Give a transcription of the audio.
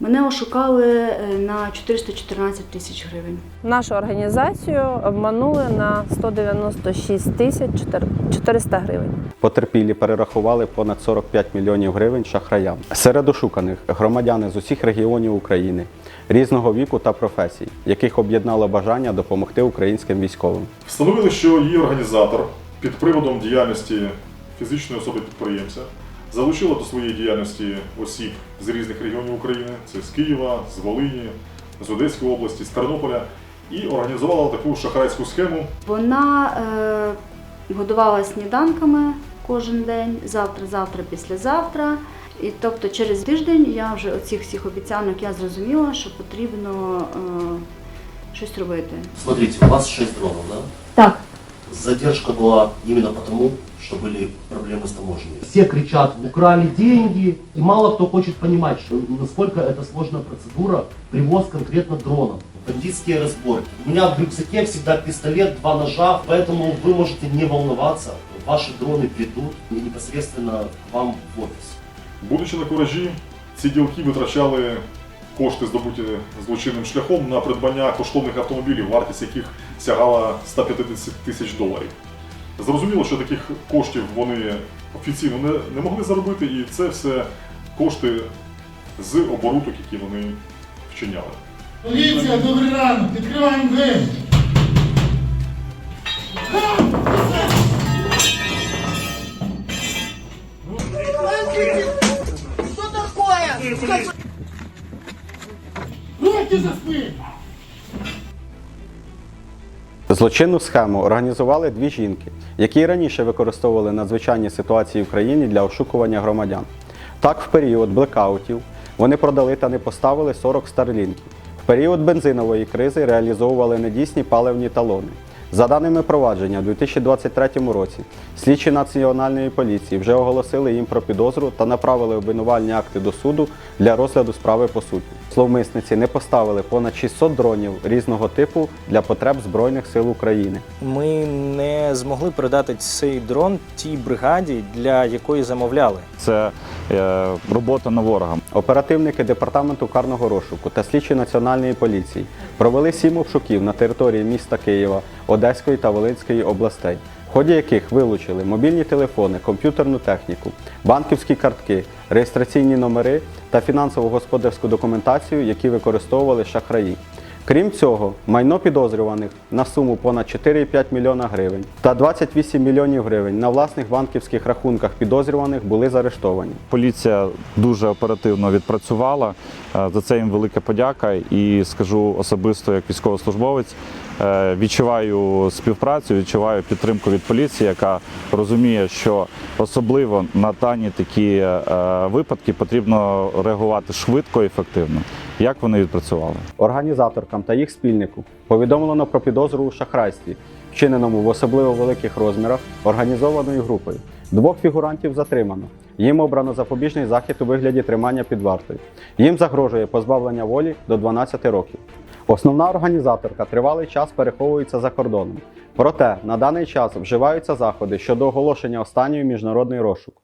Мене ошукали е, на 414 тисяч гривень. Нашу організацію обманули на 196 тисяч 400 гривень. Потерпілі перерахували понад 45 мільйонів гривень шахраям. Серед ошуканих громадяни з усіх регіонів України, різного віку та професій, яких об'єднало бажання допомогти українським військовим. Встановили, що її організатор під приводом діяльності фізичної особи підприємця залучила до своєї діяльності осіб з різних регіонів України, це з Києва, з Волині, з Одеської області, з Тернополя, і організувала таку шахрайську схему. Вона е, годувала сніданками кожен день, завтра, завтра, післязавтра. І тобто через тиждень я вже оцих всіх обіцянок я зрозуміла, що потрібно е, щось робити. Смотрите, у вас 6 дронов, да? Так. Задержка была именно потому, что были проблемы с таможней. Все кричат, украли деньги, и мало кто хочет понимать, что насколько это сложная процедура, привоз конкретно дронов. Бандитские разборки. У меня в рюкзаке всегда пистолет, два ножа, поэтому вы можете не волноваться. Ваши дроны придут и непосредственно к вам в офис. Будучи на куражі, ці ділки витрачали кошти, здобуті злочинним шляхом, на придбання коштовних автомобілів, вартість яких сягала 150 тисяч доларів. Зрозуміло, що таких коштів вони офіційно не, не могли заробити, і це все кошти з оборудок, які вони вчиняли. Поліція, добрий ранок, відкриваємо двері. Что такое? Руки заспи! Злочинну схему організували дві жінки, які раніше використовували надзвичайні ситуації в країні для ошукування громадян. Так, в період блекаутів вони продали та не поставили 40 старлінків. В період бензинової кризи реалізовували недійсні паливні талони. За даними провадження, у 2023 році слідчі Національної поліції вже оголосили їм про підозру та направили обвинувальні акти до суду для розгляду справи по суті. Зловмисниці не поставили понад 600 дронів різного типу для потреб Збройних сил України. Ми не змогли передати цей дрон тій бригаді, для якої замовляли. Це робота на ворога. Оперативники департаменту карного розшуку та слідчі національної поліції провели сім обшуків на території міста Києва, Одеської та Волинської областей, в ході яких вилучили мобільні телефони, комп'ютерну техніку, банківські картки, реєстраційні номери та фінансово-господарську документацію, які використовували шахраї. Крім цього, майно підозрюваних на суму понад 4,5 мільйона гривень та 28 мільйонів гривень на власних банківських рахунках підозрюваних були заарештовані. Поліція дуже оперативно відпрацювала. Е, За це їм велика подяка. І скажу особисто, як військовослужбовець, е, відчуваю співпрацю, відчуваю підтримку від поліції, яка розуміє, що особливо на дані такі е, випадки потрібно реагувати швидко і ефективно. Як вони відпрацювали? Організаторкам та їх спільнику повідомлено про підозру у шахрайстві, вчиненому в особливо великих розмірах організованою групою. Двох фігурантів затримано. Їм обрано запобіжний захід у вигляді тримання під вартою. Їм загрожує позбавлення волі до 12 років. Основна організаторка тривалий час переховується за кордоном. Проте на даний час вживаються заходи щодо оголошення останньої міжнародний розшук.